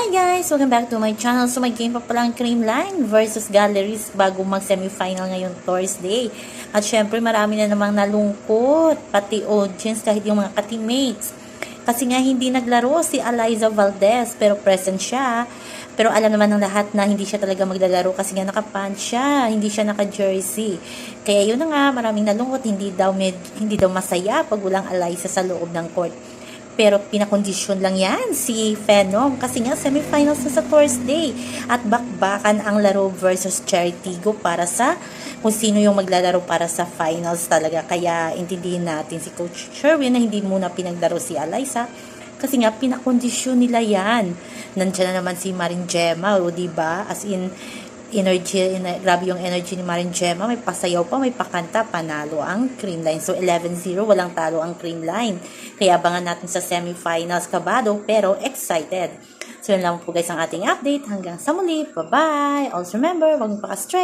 Hi guys! Welcome back to my channel. So may game pa palang Creamline versus Galleries bago mag-semifinal ngayon Thursday. At syempre marami na namang nalungkot, pati audience kahit yung mga ka-teammates. Kasi nga hindi naglaro si Eliza Valdez pero present siya. Pero alam naman ng lahat na hindi siya talaga maglalaro kasi nga nakapan siya, hindi siya naka-jersey. Kaya yun na nga, maraming nalungkot, hindi daw, med- hindi daw masaya pag walang Eliza sa loob ng court. Pero pinakondisyon lang yan si Phenom kasi nga semifinals na sa Thursday at bakbakan ang laro versus Charitigo para sa kung sino yung maglalaro para sa finals talaga. Kaya intindihin natin si Coach Sherwin na hindi muna pinaglaro si Eliza kasi nga pinakondisyon nila yan. Nandiyan na naman si Marin Gemma, o di ba? As in energy, grabe yung energy ni Marin Gemma, may pasayaw pa, may pakanta, panalo ang Creamline. So 11-0, walang talo ang Creamline. Kaya abangan natin sa semifinals kabado, pero excited. So yun lang po guys ang ating update. Hanggang sa muli. Bye-bye. Also remember, huwag pa stress